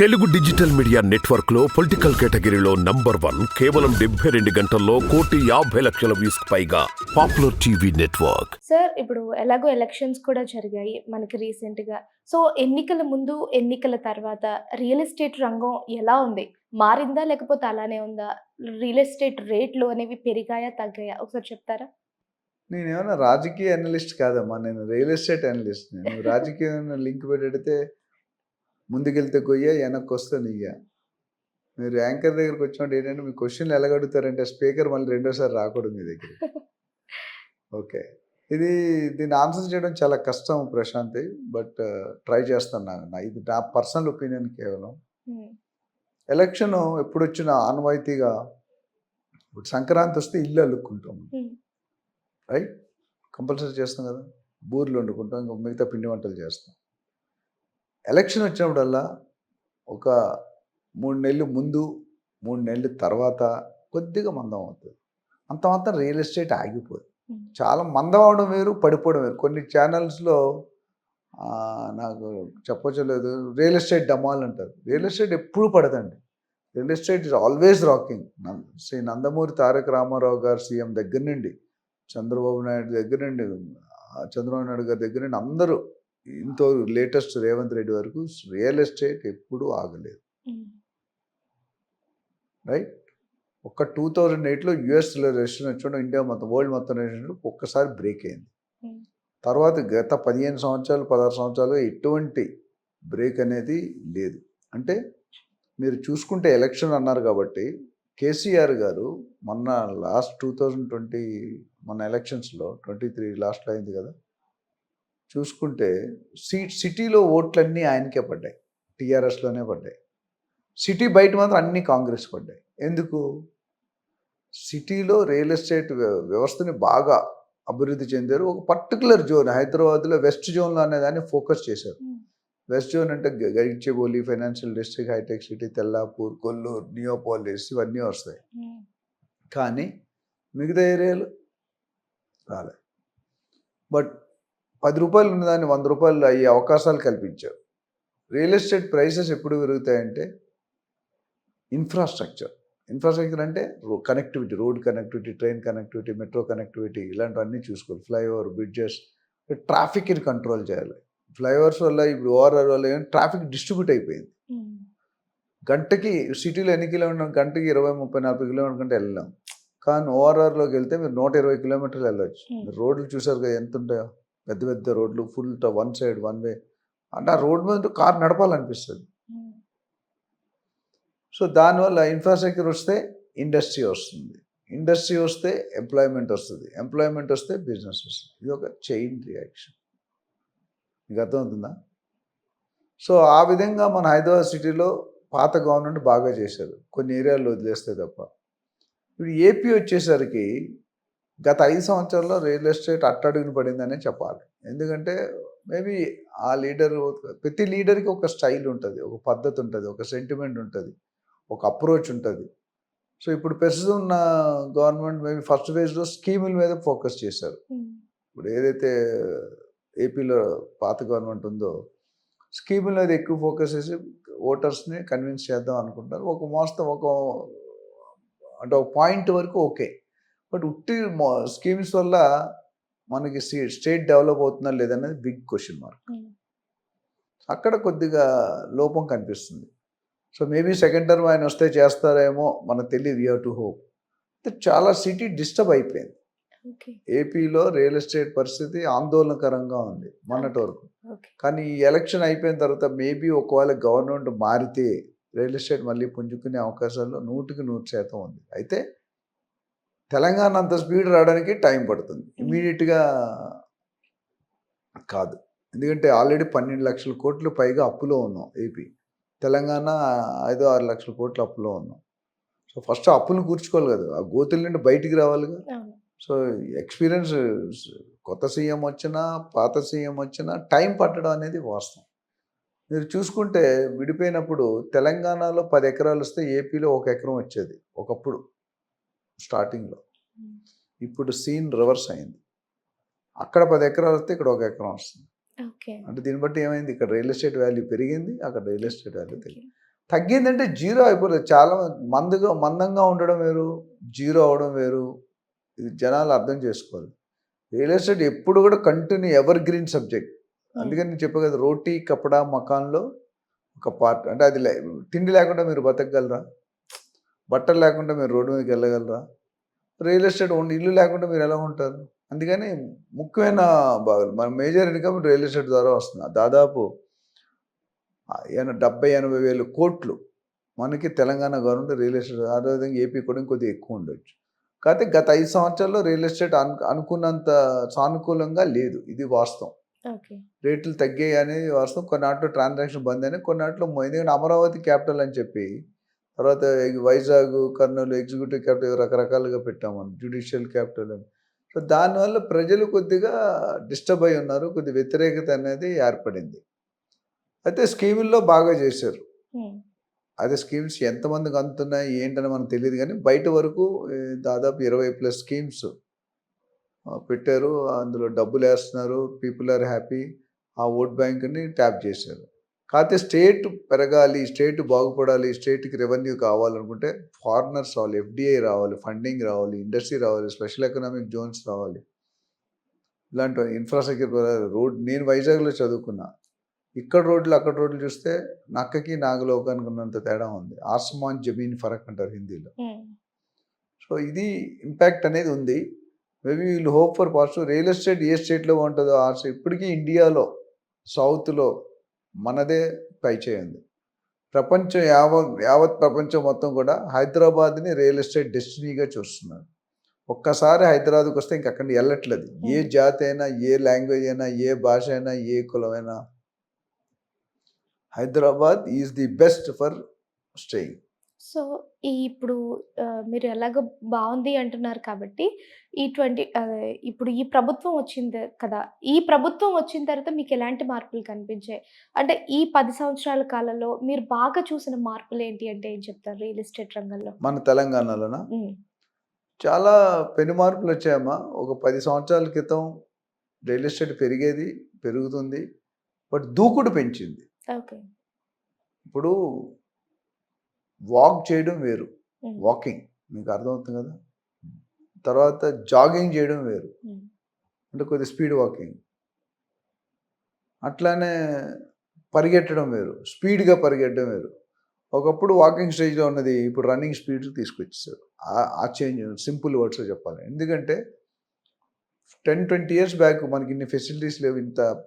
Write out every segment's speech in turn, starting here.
Telugu digital media నెట్వర్క్లో political కేటగిరీలో number one కేవలం డెబ్బై రెండు గంటల్లో కోటి యాభై లక్షల వ్యూస్ పైగా పాపులర్ టీవీ నెట్వర్క్. సార్ ఇప్పుడు ఎలాగో ఎలక్షన్స్ కూడా జరిగాయి మనకి రీసెంట్గా. సో ఎన్నికల ముందు ఎన్నికల తర్వాత రియల్ ఎస్టేట్ రంగం ఎలా ఉంది? మారిందా లేకపోతే అలానే ఉందా? రియల్ ఎస్టేట్ రేట్లు అనేవి పెరిగాయా తగ్గాయా? ఒకసారి చెప్తారా? నేను ఏమైనా రాజకీయ అనలిస్ట్ కాదమ్మా నేను రియల్ ఎస్టేట్ అనలిస్ట్ నేను రాజకీయ లింక్ పెడితే ముందుకెళ్తే కొయ్య వెనక్కి వస్తే నెయ్య? మీరు యాంకర్ దగ్గరికి వచ్చినప్పుడు ఏంటంటే మీ క్వశ్చన్లు ఎలా అడుగుతారంటే స్పీకర్ మళ్ళీ రెండోసారి రాకూడదు మీ దగ్గర ఓకే. ఇది దీన్ని ఆన్సర్ చేయడం చాలా కష్టం ప్రశాంతి బట్ ట్రై చేస్తున్నాను నా ఇది నా పర్సనల్ ఒపీనియన్ కేవలం. ఎలక్షన్ ఎప్పుడు వచ్చినా ఆనవాయితీగా ఇప్పుడు సంక్రాంతి వస్తే ఇల్లు అల్లుకుంటాం రైట్? కంపల్సరీ చేస్తాం కదా? బూర్లు వండుకుంటాం ఇంకా మిగతా పిండి వంటలు చేస్తాం. ఎలక్షన్ వచ్చినప్పుడల్లా ఒక మూడు నెలలు ముందు మూడు నెలలు తర్వాత కొద్దిగా మందం అవుతుంది. అంత మాత్రం రియల్ ఎస్టేట్ ఆగిపోదు. చాలా మందం అవడం వేరు పడిపోవడం వేరు. కొన్ని ఛానల్స్లో నాకు చెప్పలేదు రియల్ ఎస్టేట్ డమాల్ అంటారు. రియల్ ఎస్టేట్ ఎప్పుడు పడదండి. Real estate is always rocking. Shri Nandamuri Taraka Rama Rao garu CM దగ్గర నుండి చంద్రబాబు నాయుడు దగ్గర నుండి చంద్రబాబు నాయుడు గారి దగ్గర నుండి అందరూ ఇంతో లేటెస్ట్ రేవంత్ రెడ్డి వరకు రియల్ ఎస్టేట్ ఎప్పుడూ ఆగలేదు. రైట్? ఒక్క టూ థౌజండ్ ఎయిట్లో యుఎస్లో రెస్టారెంట్ వచ్చి ఇండియా మొత్తం వరల్డ్ మొత్తం రెస్టారెంట్ ఒక్కసారి బ్రేక్ అయింది. తర్వాత గత పదిహేను సంవత్సరాలు పదహారు సంవత్సరాలు ఎటువంటి బ్రేక్ అనేది లేదు. అంటే మీరు చూసుకుంటే ఎలక్షన్ అన్నారు కాబట్టి కేసీఆర్ గారు మొన్న లాస్ట్ టూ థౌజండ్ ట్వంటీ మొన్న ఎలక్షన్స్లో ట్వంటీ త్రీ లాస్ట్లో అయింది కదా చూసుకుంటే సీ సిటీలో ఓట్లన్నీ ఆయనకే పడ్డాయి. టీఆర్ఎస్లోనే పడ్డాయి. సిటీ బయట మాత్రం అన్ని కాంగ్రెస్ పడ్డాయి. ఎందుకు? సిటీలో రియల్ ఎస్టేట్ వ్య- వ్యవస్థని బాగా అభివృద్ధి చెందారు. ఒక పర్టికులర్ జోన్ హైదరాబాద్లో వెస్ట్ జోన్లో అనేదాన్ని ఫోకస్ చేశారు. వెస్ట్ జోన్ అంటే Gachibowli financial district hitech city Tellapur Kolluru Neopolis ఇవన్నీ వస్తాయి. కానీ మిగతా ఏరియాలు రాలే. బట్ పది రూపాయలు ఉన్నదాన్ని వంద రూపాయలు అయ్యే అవకాశాలు కల్పించారు. రియల్ ఎస్టేట్ ప్రైసెస్ ఎప్పుడు పెరుగుతాయంటే ఇన్ఫ్రాస్ట్రక్చర్ ఇన్ఫ్రాస్ట్రక్చర్ అంటే connectivity road connectivity train connectivity metro connectivity ఇలాంటివన్నీ చూసుకోవాలి. ఫ్లైఓవర్ బ్రిడ్జెస్ ట్రాఫిక్ని కంట్రోల్ చేయాలి. ఫ్లైఓవర్స్ వల్ల ఇప్పుడు ఓఆర్ఆర్ వల్ల ట్రాఫిక్ డిస్ట్రిబ్యూట్ అయిపోయింది. ఉమ్, గంటకి సిటీలో ఎన్ని కిలోమీటర్ గంటకి ఇరవై ముప్పై నలభై కిలోమీటర్ కంటే వెళ్ళాం కానీ ఓఆర్ఆర్లోకి వెళ్తే మీరు నూట ఇరవై కిలోమీటర్లు వెళ్ళొచ్చు. Hmm. మీరు రోడ్లు చూసారు కదా ఎంత ఉంటాయో. పెద్ద పెద్ద రోడ్లు full one side one way అంటే ఆ రోడ్ మీద కార్ నడపాలనిపిస్తుంది. ఉమ్, సో దానివల్ల ఇన్ఫ్రాస్ట్రక్చర్ వస్తే ఇండస్ట్రీ వస్తుంది. ఇండస్ట్రీ వస్తే ఎంప్లాయ్మెంట్ వస్తుంది. ఎంప్లాయ్మెంట్ వస్తే బిజినెస్ వస్తుంది. ఇది ఒక చైన్ రియాక్షన్ మీకు అర్థమవుతుందా? సో ఆ విధంగా మన హైదరాబాద్ సిటీలో పాత గవర్నమెంట్ బాగా చేశారు. కొన్ని ఏరియాల్లో వదిలేస్తే తప్ప. ఇప్పుడు ఏపీ వచ్చేసరికి గత ఐదు సంవత్సరాల్లో రియల్ ఎస్టేట్ అట్టడుగున పడిందనే చెప్పాలి. ఎందుకంటే మేబీ ఆ లీడర్ ప్రతి లీడర్కి ఒక స్టైల్ ఉంటుంది ఒక పద్ధతి ఉంటుంది ఒక సెంటిమెంట్ ఉంటుంది ఒక అప్రోచ్ ఉంటుంది. సో ఇప్పుడు ప్రస్తుతం ఉన్న గవర్నమెంట్ మేబీ ఫస్ట్ ఫేజ్లో స్కీముల మీద ఫోకస్ చేశారు. ఇప్పుడు ఏదైతే ఏపీలో పాత గవర్నమెంట్ ఉందో స్కీముల మీద ఎక్కువ ఫోకస్ చేసి ఓటర్స్ని కన్విన్స్ చేద్దాం అనుకుంటారు ఒక మోస్తం ఒక అంటే ఒక పాయింట్ వరకు ఓకే. బట్ ఉట్టి స్కీమ్స్ వల్ల మనకి స్టేట్ డెవలప్ అవుతుందా లేదనేది బిగ్ క్వశ్చన్ మార్క్. ఉమ్, అక్కడ కొద్దిగా లోపం కనిపిస్తుంది. సో మేబీ సెకండ్ టర్మ్ ఆయన వస్తే చేస్తారేమో మనకు తెలియదు. యూ టు హోప్ చాలా సిటీ డిస్టర్బ్ అయిపోయింది. ఏపీలో రియల్ ఎస్టేట్ పరిస్థితి ఆందోళనకరంగా ఉంది మొన్నటి వరకు. కానీ ఈ ఎలక్షన్ అయిపోయిన తర్వాత మేబీ ఒకవేళ గవర్నమెంట్ మారితే రియల్ ఎస్టేట్ మళ్ళీ పుంజుకునే అవకాశాలు నూటికి నూరు శాతం ఉంది. అయితే తెలంగాణ అంత స్పీడ్ రావడానికి టైం పడుతుంది. ఇమీడియట్గా కాదు. ఎందుకంటే ఆల్రెడీ పన్నెండు లక్షల కోట్లు పైగా అప్పులో ఉన్నాం ఏపీ. తెలంగాణ ఐదో ఆరు లక్షల కోట్ల అప్పులో ఉన్నాం. సో ఫస్ట్ అప్పులు కూర్చుకోవాలి కదా. ఆ గోతుల నుండి బయటికి రావాలిగా. సో ఎక్స్పీరియన్స్ కొత్త సీఎం వచ్చినా పాత సీఎం వచ్చినా టైం పట్టడం అనేది వాస్తవం. మీరు చూసుకుంటే విడిపోయినప్పుడు తెలంగాణలో పది ఎకరాలు వస్తే ఏపీలో ఒక ఎకరం వచ్చేది ఒకప్పుడు. స్టార్టింగ్లో. ఇప్పుడు సీన్ రివర్స్ అయింది. అక్కడ పది ఎకరాలు వస్తే ఇక్కడ ఒక ఎకరం వస్తుంది. అంటే దీన్ని బట్టి ఏమైంది? ఇక్కడ రియల్ ఎస్టేట్ వాల్యూ పెరిగింది అక్కడ రియల్ ఎస్టేట్ వాల్యూ తగ్గింది తగ్గిందంటే జీరో అయిపోలేదు చాలా మందుగా మందంగా ఉండడం వేరు జీరో అవడం వేరు. ఇది జనాలు అర్థం చేసుకోవాలి. రియల్ ఎస్టేట్ ఎప్పుడు కూడా కంటిన్యూ ఎవర్ గ్రీన్ సబ్జెక్ట్. అందుకని నేను చెప్పా కదా. రోటీ కపడా మకాన్లో ఒక పార్ట్. అంటే అది లే- తిండి లేకుండా మీరు బతకగలరా? బట్టలు లేకుండా మీరు రోడ్డు మీదకి వెళ్ళగలరా? రియల్ ఎస్టేట్ ఉండి ఇల్లు లేకుండా మీరు ఎలా ఉంటారు? అందుకని ముఖ్యమైన భాగాలు మన మేజర్ ఇన్కమ్ రియల్ ఎస్టేట్ ద్వారా వస్తుంది. దాదాపు డెబ్బై ఎనభై వేలు కోట్లు మనకి తెలంగాణ గవర్నమెంట్ రియల్ ఎస్టేట్ అదేవిధంగా ఏపీ కూడా కొద్దిగా ఎక్కువ ఉండొచ్చు. కాకపోతే గత ఐదు సంవత్సరాల్లో రియల్ ఎస్టేట్ అను అనుకున్నంత సానుకూలంగా లేదు. ఇది వాస్తవం. రేట్లు తగ్గాయి అనేది వాస్తవం. కొన్నాట్లో ట్రాన్సాక్షన్ బంద్ అయినాయి. కొన్నాట్లో ఎందుకంటే అమరావతి క్యాపిటల్ అని చెప్పి తర్వాత వైజాగ్ కర్నూలు ఎగ్జిక్యూటివ్ క్యాపిటల్ రకరకాలుగా పెట్టాము జ్యుడిషియల్ క్యాపిటల్ అని. సో దానివల్ల ప్రజలు కొద్దిగా డిస్టర్బ్ అయి ఉన్నారు కొద్ది వ్యతిరేకత అనేది ఏర్పడింది. అయితే స్కీముల్లో బాగా చేశారు. అదే స్కీమ్స్ ఎంతమందికి అందుతున్నాయి ఏంటని మనకు తెలియదు కానీ బయట వరకు దాదాపు ఇరవై ప్లస్ స్కీమ్స్ పెట్టారు. అందులో డబ్బులు వేస్తున్నారు పీపుల్ ఆర్ హ్యాపీ. ఆ ఓట్ బ్యాంక్ని ట్యాప్ చేశారు. కాకపోతే స్టేట్ పెరగాలి స్టేట్ బాగుపడాలి స్టేట్కి రెవెన్యూ కావాలనుకుంటే ఫారినర్స్ రావాలి ఎఫ్డిఐ రావాలి ఫండింగ్ రావాలి ఇండస్ట్రీ రావాలి స్పెషల్ ఎకనామిక్ జోన్స్ రావాలి. ఇలాంటి ఇన్ఫ్రాస్ట్రక్చర్ రోడ్ నేను వైజాగ్లో చదువుకున్నా. ఇక్కడ రోడ్లు అక్కడ రోడ్లు చూస్తే నక్కకి నాగలోకానికి ఉన్నంత తేడా ఉంది. ఆస్మాన్ జమీన్ ఫరక్ అంటారు హిందీలో. సో ఇది ఇంపాక్ట్ అనేది ఉంది. మేబీ వీళ్ళు hope for positive. Real estate ఏ స్టేట్లో ఉంటుందో ఆ ఇప్పటికీ ఇండియాలో సౌత్లో మనదే పై చేయండి. ప్రపంచం యావత్ యావత్ ప్రపంచం మొత్తం కూడా హైదరాబాద్ని రియల్ ఎస్టేట్ డెస్టినీగా చూస్తున్నారు. ఒక్కసారి హైదరాబాద్కి వస్తే ఇంక అక్కడికి వెళ్ళట్లేదు. ఏ Hmm. జాతి అయినా ఏ లాంగ్వేజ్ అయినా ఏ భాష అయినా ఏ కులమైనా Hyderabad is the best for staying. So ఈ ఇప్పుడు ఆ, మీరు ఎలాగో బాగుంది అంటున్నారు కాబట్టి ఈ ట్వంటీ ఇప్పుడు ఈ ప్రభుత్వం వచ్చింది కదా ఈ ప్రభుత్వం వచ్చిన తర్వాత మీకు ఎలాంటి మార్పులు కనిపించాయి? అంటే ఈ పది సంవత్సరాల కాలంలో మీరు బాగా చూసిన మార్పులు ఏంటి అంటే ఏం చెప్తారు రియల్ ఎస్టేట్ రంగంలో? మన తెలంగాణలోన? ఉమ్, చాలా పెను మార్పులు వచ్చాయమ్మా. ఒక పది సంవత్సరాల క్రితం రియల్ ఎస్టేట్ పెరిగేది పెరుగుతుంది బట్ దూకుడు పెంచింది. ఓకే. ఇప్పుడు వాక్ చేయడం వేరు. వాకింగ్ మీకు అర్థమవుతుంది కదా? తర్వాత జాగింగ్ చేయడం వేరు. అంటే కొద్ది స్పీడ్ వాకింగ్. అట్లానే పరిగెట్టడం వేరు. స్పీడ్గా పరిగెట్టడం వేరు. ఒకప్పుడు వాకింగ్ స్టేజ్లో ఉన్నది ఇప్పుడు రన్నింగ్ స్పీడ్ తీసుకొచ్చేసారు. ఆ- చేంజ్ సింపుల్ వర్డ్స్లో చెప్పాలి. ఎందుకంటే టెన్ ట్వంటీ ఇయర్స్ బ్యాక్ మనకి ఇన్ని ఫెసిలిటీస్ లేవు ఇంత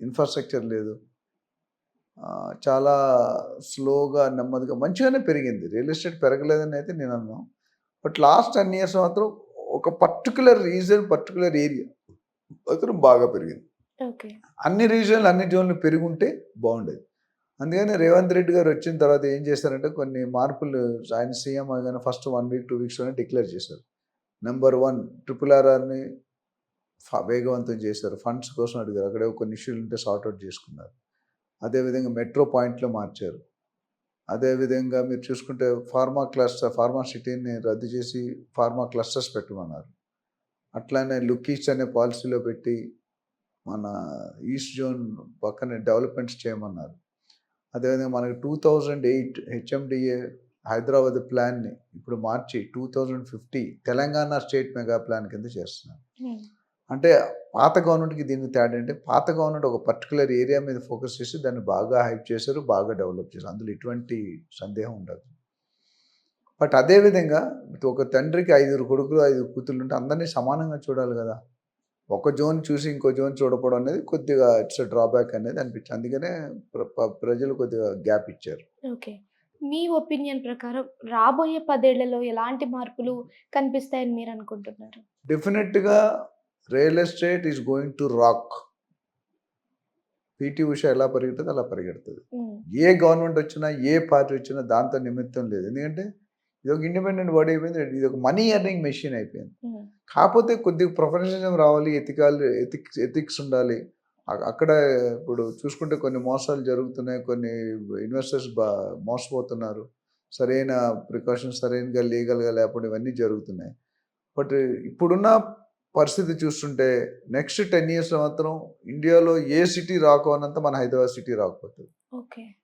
ఇన్ఫ్రాస్ట్రక్చర్ లేదు. చాలా స్లోగా నెమ్మదిగా మంచిగానే పెరిగింది. రియల్ ఎస్టేట్ పెరగలేదని అయితే నేను అన్నాను బట్ లాస్ట్ టెన్ ఇయర్స్ మాత్రం ఒక పర్టికులర్ రీజన్ పర్టికులర్ ఏరియా మాత్రం బాగా పెరిగింది. ఓకే. అన్ని రీజన్లు అన్ని జోన్లు పెరుగుంటే బాగుండేది. అందుకని రేవంత్ రెడ్డి గారు వచ్చిన తర్వాత ఏం చేశారంటే కొన్ని మార్పులు ఆయన సీఎం కానీ ఫస్ట్ వన్ వీక్ టూ వీక్స్లోనే డిక్లేర్ చేశారు. నెంబర్ వన్ ట్రిపుల్ ఆర్ఆర్ని వేగవంతం చేశారు. ఫండ్స్ కోసం అడిగారు. అక్కడే కొన్ని ఇష్యూలు ఉంటే సార్ట్అవుట్ చేసుకున్నారు. అదేవిధంగా మెట్రో పాయింట్లో మార్చారు. అదేవిధంగా మీరు చూసుకుంటే ఫార్మా క్లస్టర్ ఫార్మా సిటీని రద్దు చేసి ఫార్మా క్లస్టర్స్ పెట్టమన్నారు. అట్లానే లుకీస్ అనే పాలసీలో పెట్టి మన ఈస్ట్ జోన్ పక్కనే డెవలప్మెంట్స్ చేయమన్నారు. అదేవిధంగా మనకి two thousand eight HMDA Hyderabad ప్లాన్ని ఇప్పుడు మార్చి two thousand fifty Telangana state mega plan కింద చేస్తున్నారు. Hmm. అంటే పాత గవర్నమెంట్కి దీనికి తేడా అంటే పాత గవర్నమెంట్ ఒక పర్టికులర్ ఏరియా మీద ఫోకస్ చేసి దాన్ని బాగా హైప్ చేశారు బాగా డెవలప్ చేశారు. అందులో ఎటువంటి సందేహం ఉండదు. బట్ అదేవిధంగా ఒక తండ్రికి ఐదుగురు కొడుకులు ఐదుగురు కూతుళ్ళు ఉంటే అందరినీ సమానంగా చూడాలి కదా. ఒక జోన్ చూసి ఇంకో జోన్ చూడకపోవడం అనేది కొద్దిగా ఇట్స్ డ్రాబ్యాక్ అనేది అనిపించింది. అందుకనే ప్ర- ప్ర- ప్రజలు కొద్దిగా గ్యాప్ ఇచ్చారు. ఓకే. మీ ఒపీనియన్ ప్రకారం రాబోయే పదేళ్ళలో ఎలాంటి మార్పులు కనిపిస్తాయని మీరు అనుకుంటున్నారు? డెఫినెట్గా real estate is going to rock. PT Usha ఎలా పరిగెడుతుంది? అలా పరిగెడుతుంది. ఉమ్, ఏ గవర్నమెంట్ వచ్చినా ఏ పార్టీ వచ్చినా దాంతో నిమిత్తం లేదు. ఎందుకంటే ఇది ఒక ఇండిపెండెంట్ బాడీ అయిపోయింది. ఇది ఒక మనీ ఎర్నింగ్ మెషిన్ అయిపోయింది. ఉమ్, కాకపోతే కొద్దిగా ప్రొఫెషనలిజం రావాలి ఎథికల్ ఎథిక్స్ ఎథిక్స్ ఉండాలి. అక్కడ ఇప్పుడు చూసుకుంటే కొన్ని మోసాలు జరుగుతున్నాయి. కొన్ని ఇన్వెస్టర్స్ బా మోసపోతున్నారు. సరైన ప్రికాషన్స్ సరైనగా లీగల్గా లేకపోతే ఇవన్నీ జరుగుతున్నాయి. బట్ ఇప్పుడున్న పరిస్థితి చూస్తుంటే నెక్స్ట్ టెన్ ఇయర్స్లో మాత్రం ఇండియాలో ఏ సిటీ రాకపోనంత మన హైదరాబాద్ సిటీ రాకపోతుంది.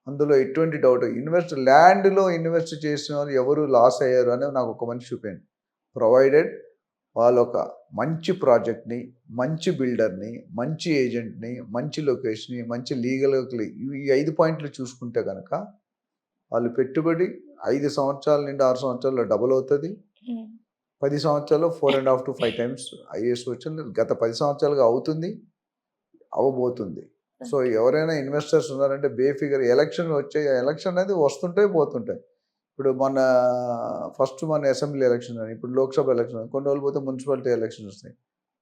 అందులో ఎటువంటి డౌట్ ఇన్వెస్ట్ ల్యాండ్లో ఇన్వెస్ట్ చేసిన వాళ్ళు ఎవరు లాస్ అయ్యారు అనేది నాకు ఒక మనిషి చూపించండి. ప్రొవైడెడ్ వాళ్ళు ఒక మంచి ప్రాజెక్ట్ని మంచి బిల్డర్ని మంచి ఏజెంట్ని మంచి లొకేషన్ని మంచి లీగల్ ఈ ఐదు పాయింట్లు చూసుకుంటే కనుక వాళ్ళు పెట్టుబడి ఐదు సంవత్సరాల నుండి ఆరు సంవత్సరాల్లో డబుల్ అవుతుంది. పది సంవత్సరాలు four and half to five times IAS వచ్చింది. గత పది సంవత్సరాలుగా అవుతుంది అవ్వబోతుంది. సో ఎవరైనా ఇన్వెస్టర్స్ ఉన్నారంటే బేఫిగర్ ఎలక్షన్ వచ్చే ఎలక్షన్ అనేది వస్తుంటాయి పోతుంటాయి. ఇప్పుడు మన ఫస్ట్ మన అసెంబ్లీ ఎలక్షన్ అని ఇప్పుడు లోక్సభ ఎలక్షన్ కొన్ని రోజులు పోతే మున్సిపాలిటీ ఎలక్షన్ వస్తాయి.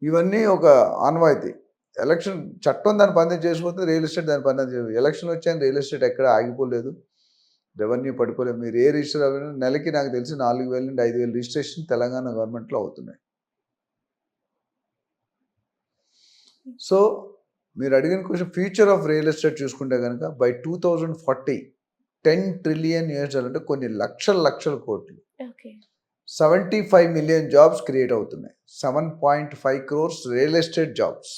ఇవన్నీ ఒక ఆన్వాయితీ. ఎలక్షన్ చట్టం దాని పని చేసిపోతే రియల్ ఎస్టేట్ దాని పని ఎలక్షన్ వచ్చాయని రియల్ ఎస్టేట్ ఎక్కడ ఆగిపోలేదు. రెవెన్యూ పడిపోలేదు మీరు ఏ రిజిస్టర్ అవ్వలేదు నెలకి నాకు తెలిసి నాలుగు వేల నుండి ఐదు వేల రిజిస్ట్రేషన్ తెలంగాణ గవర్నమెంట్లో అవుతున్నాయి. సో మీరు అడిగిన question future of real estate చూసుకుంటే కనుక by two thousand forty ten trillion years అంటే కొన్ని లక్షల లక్షల కోట్లు. Seventy five million jobs create అవుతున్నాయి. Seven point five crores real estate jobs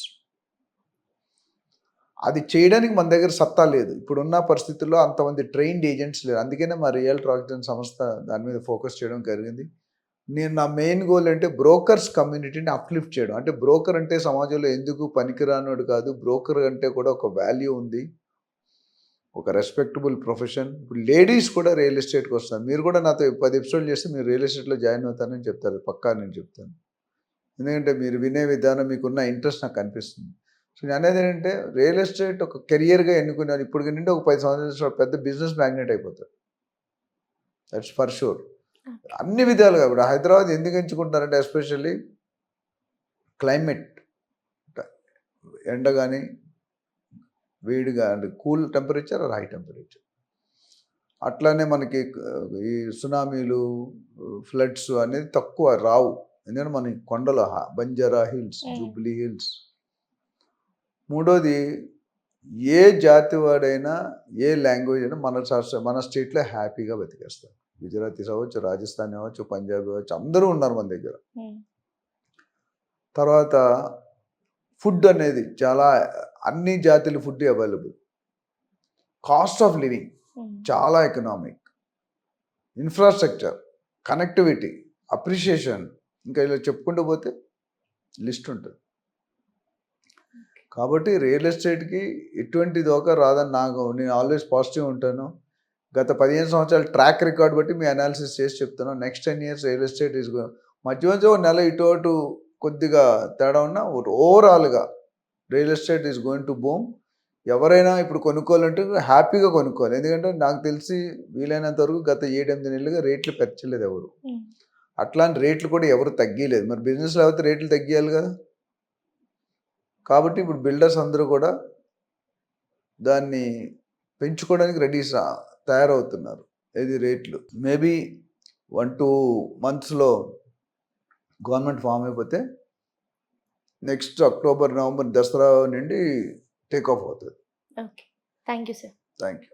అది చేయడానికి మన దగ్గర సత్తా లేదు. ఇప్పుడున్న పరిస్థితుల్లో అంతమంది ట్రైన్డ్ ఏజెంట్స్ లేరు. అందుకనే మా రియల్ ట్రాక్టన్ సంస్థ దాని మీద ఫోకస్ చేయడం జరిగింది. నేను నా మెయిన్ గోల్ అంటే బ్రోకర్స్ కమ్యూనిటీని అప్లిఫ్ట్ చేయడం. అంటే బ్రోకర్ అంటే సమాజంలో ఎందుకు పనికిరానోడు కాదు. బ్రోకర్ అంటే కూడా ఒక వాల్యూ ఉంది. ఒక రెస్పెక్టబుల్ ప్రొఫెషన్. ఇప్పుడు లేడీస్ కూడా రియల్ ఎస్టేట్కి వస్తారు. మీరు కూడా నాతో పది ఎపిసోడ్ చేస్తే మీరు రియల్ ఎస్టేట్లో జాయిన్ అవుతారని చెప్తారు. పక్కా నేను చెప్తాను. ఎందుకంటే మీరు వినే విధానం మీకున్న ఇంట్రెస్ట్ నాకు కనిపిస్తుంది సో నేను అనేది ఏంటంటే రియల్ ఎస్టేట్ ఒక కెరియర్గా ఎన్నుకున్నారు ఇప్పుడు నుండి ఒక పది సంవత్సరాలు పెద్ద బిజినెస్ మ్యాగ్నెట్ అయిపోతారు దట్స్ ఫర్ షూర్ అన్ని విధాలుగా ఇప్పుడు హైదరాబాద్ ఎందుకు ఎంచుకుంటారంటే ఎస్పెషల్లీ క్లైమేట్. ఎండ కానీ వేడిగా అంటే cool temperature or high temperature. అట్లానే మనకి ఈ సునామీలు ఫ్లడ్స్ అనేది తక్కువ రావు. ఎందుకంటే మన కొండలు బంజారా హిల్స్. జూబ్లీ హిల్స్ మూడోది ఏ జాతి వాడైనా ఏ లాంగ్వేజ్ అయినా మన రాష్ట్ర మన స్టేట్లో హ్యాపీగా బతికేస్తారు. గుజరాతీస్ అవ్వచ్చు రాజస్థాన్ అవ్వచ్చు పంజాబ్ అవ్వచ్చు అందరూ ఉన్నారు మన దగ్గర. తర్వాత ఫుడ్ అనేది చాలా అన్ని జాతుల food available. Cost of living చాలా ఎకనామిక్. ఇన్ఫ్రాస్ట్రక్చర్ కనెక్టివిటీ అప్రిషియేషన్ ఇంకా ఇలా చెప్పుకుంటూ పోతే లిస్ట్ ఉంటుంది. కాబట్టి రియల్ ఎస్టేట్కి ఎటువంటి దోక రాదని నాకు నేను ఆల్వేస్ పాజిటివ్ ఉంటాను. గత పదిహేను సంవత్సరాల ట్రాక్ రికార్డ్ బట్టి మీ అనాలిసిస్ చేసి చెప్తాను next ten years real estate is మధ్య మధ్య ఒక నెల ఇటు అటు కొద్దిగా తేడా ఉన్నా ఓవరాల్గా real estate is going to boom. ఎవరైనా ఇప్పుడు కొనుక్కోవాలంటే హ్యాపీగా కొనుక్కోవాలి. ఎందుకంటే నాకు తెలిసి వీలైనంత వరకు గత ఏడెనిమిది నెలలుగా రేట్లు పెంచలేదు ఎవరు. అట్లాంటి రేట్లు కూడా ఎవరు తగ్గియలేదు మరి బిజినెస్లో అయితే రేట్లు తగ్గియాలి కదా. కాబట్టి ఇప్పుడు బిల్డర్స్ అందరూ కూడా దాన్ని పెంచుకోవడానికి రెడీ తయారవుతున్నారు ఏది రేట్లు. మేబీ వన్ టూ మంత్స్లో గవర్నమెంట్ ఫామ్ అయిపోతే నెక్స్ట్ అక్టోబర్ నవంబర్ దసరా నుండి టేక్ ఆఫ్ అవుతుంది. Okay. Thank you sir. Thank you